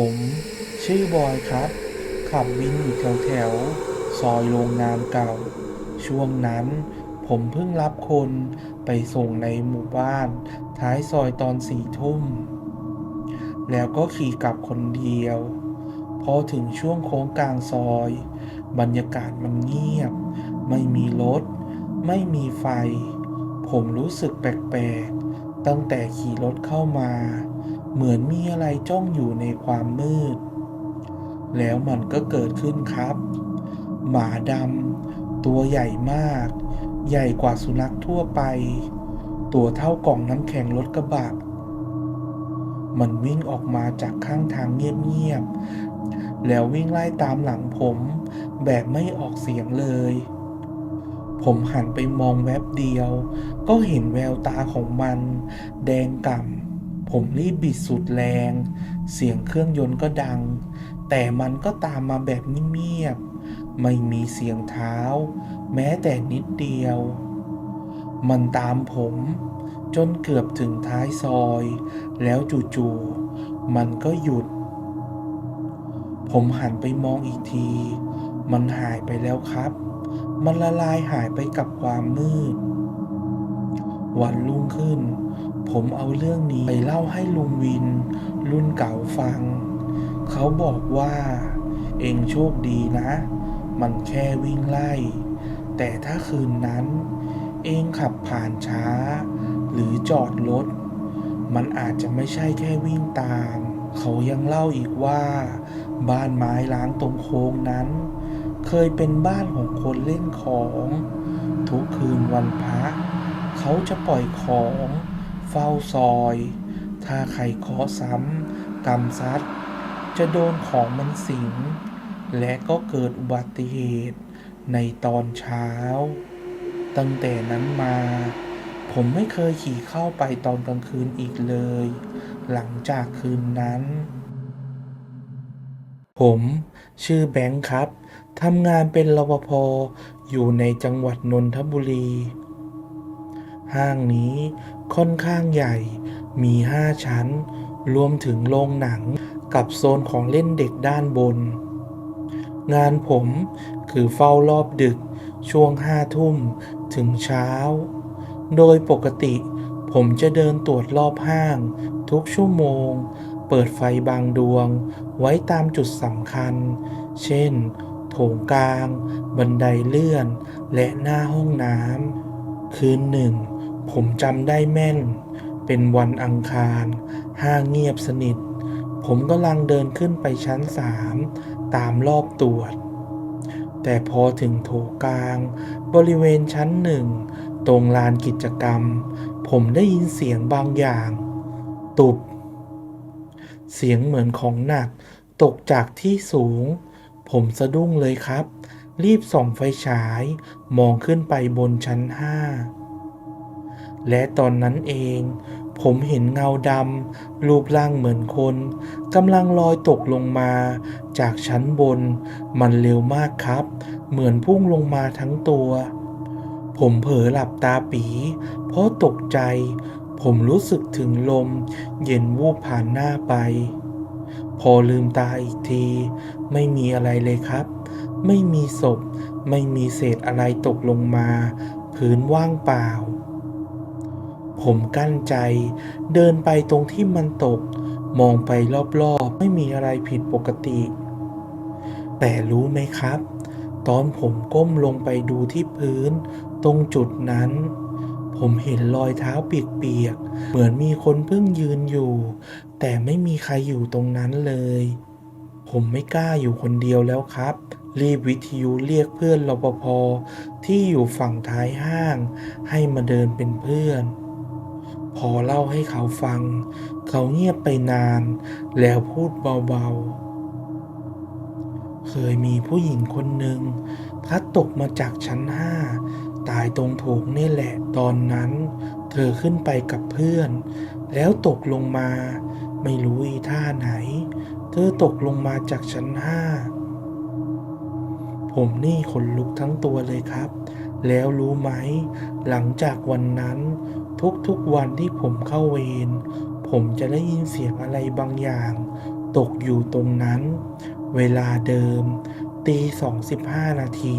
ผมชื่อบอยครับ ขับวินอยู่แถวแถวๆซอยโรงงานเก่า ช่วงนั้นผมเพิ่งรับคนไปส่งในหมู่บ้าน ท้ายซอยตอนสี่ทุ่ม แล้วก็ขี่กลับคนเดียว พอถึงช่วงโค้งกลางซอย บรรยากาศมันเงียบ ไม่มีรถ ไม่มีไฟ ผมรู้สึกแปลกๆ ตั้งแต่ขี่รถเข้ามา เหมือนมีอะไรจ้องอยู่ในความมืด แล้วมันก็เกิดขึ้นครับ หมาดำตัวใหญ่มาก ใหญ่กว่าสุนัขทั่วไป ตัวเท่ากล่องน้ำแข็งรถกระบะ มันวิ่งออกมาจากข้างทางเงียบๆ แล้ววิ่งไล่ตามหลังผม แบบไม่ออกเสียงเลยผมหันไปมองแวบเดียว ก็เห็นแววตาของมัน แดงก่ำ ผมรีบบิดสุดแรง เสียงเครื่องยนต์ก็ดัง แต่มันก็ตามมาแบบเงียบๆไม่มีเสียงเท้า แม้แต่นิดเดียว มันตามผมจนเกือบถึงท้ายซอย แล้วจู่ๆมันก็หยุด ผมหันไปมองอีกที มันหายไปแล้วครับ มันละลายหายไปกับความมืด วันรุ่งขึ้น ผมเอาเรื่องนี้ไปเล่าให้ลุงวิน รุ่นเก่าฟัง เขาบอกว่า เองโชคดีนะ มันแค่วิ่งไล่ แต่ถ้าคืนนั้น เองขับผ่านช้า หรือจอดรถ มันอาจจะไม่ใช่แค่วิ่งตาม เขายังเล่าอีกว่า บ้านไม้ล้างตรงโค้งนั้น เคยเป็นบ้านของคนเล่นของ ทุกคืนวันพระเขาจะปล่อยของ ฝ้าซอย ถ้าใครเคาะซ้ำกำซัด จะโดนของมันสิง และก็เกิดอุบัติเหตุในตอนเช้า ตั้งแต่นั้นมา ผมไม่เคยขี่เข้าไปตอนกลางคืนอีกเลย หลังจากคืนนั้น ผมชื่อแบงค์ครับทำงานเป็นรปภอยู่ในจังหวัดนนทบุรี ห้างนี้ค่อนข้างใหญ่ มีห้าชั้น รวมถึงโรงหนังกับโซนของเล่นเด็กด้านบน งานผมคือเฝ้ารอบดึกช่วงห้าทุ่มถึงเช้า โดยปกติผมจะเดินตรวจรอบห้าง ทุกชั่วโมง เปิดไฟบางดวง ไว้ตามจุดสำคัญ เช่น โถงกลาง บันไดเลื่อน และหน้าห้องน้ำคืนหนึ่ง ผมจำได้แม่น เป็นวันอังคาร ห้างเงียบสนิท ผมกำลังเดินขึ้นไปชั้นสามตามรอบตรวจ แต่พอถึงโถกลาง บริเวณชั้นหนึ่ง ตรงลานกิจกรรม ผมได้ยินเสียงบางอย่าง ตุบ เสียงเหมือนของหนัก ตกจากที่สูง ผมสะดุ้งเลยครับ รีบส่องไฟฉาย มองขึ้นไปบนชั้นห้า และตอนนั้นเอง ผมเห็นเงาดำรูปร่างเหมือนคนกำลังลอยตกลงมา จากชั้นบน มันเร็วมากครับ เหมือนพุ่งลงมาทั้งตัว ผมเผลอหลับตาปี เพราะตกใจ ผมรู้สึกถึงลม เย็นวูบผ่านหน้าไป พอลืมตาอีกที ไม่มีอะไรเลยครับ ไม่มีศพ ไม่มีเศษอะไรตกลงมา พื้นว่างเปล่า ผมกั้นใจ เดินไปตรงที่มันตก มองไปรอบๆ ไม่มีอะไรผิดปกติ แต่รู้ไหมครับ ตอนผมก้มลงไปดูที่พื้น ตรงจุดนั้น ผมเห็นรอยเท้าเปียกๆ เหมือนมีคนเพิ่งยืนอยู่ แต่ไม่มีใครอยู่ตรงนั้นเลย ผมไม่กล้าอยู่คนเดียวแล้วครับรีบวิทยุเรียกเพื่อนรปภที่อยู่ฝั่งท้ายห้าง ให้มาเดินเป็นเพื่อน พอเล่าให้เขาฟัง เขาเงียบไปนาน แล้วพูดเบาๆ เคยมีผู้หญิงคนหนึ่งพลัดตกมาจากชั้นห้าตายตรงโถงนี่แหละตอนนั้น เธอขึ้นไปกับเพื่อน แล้วตกลงมา ไม่รู้อีท่าไหน เธอตกลงมาจากชั้นห้าผมนี่ขนลุกทั้งตัวเลยครับ แล้วรู้ไหม หลังจากวันนั้น ทุกๆวันที่ผมเข้าเวรผมจะได้ยินเสียงอะไรบางอย่าง ตกอยู่ตรงนั้น เวลาเดิมตีสองสิบห้านาที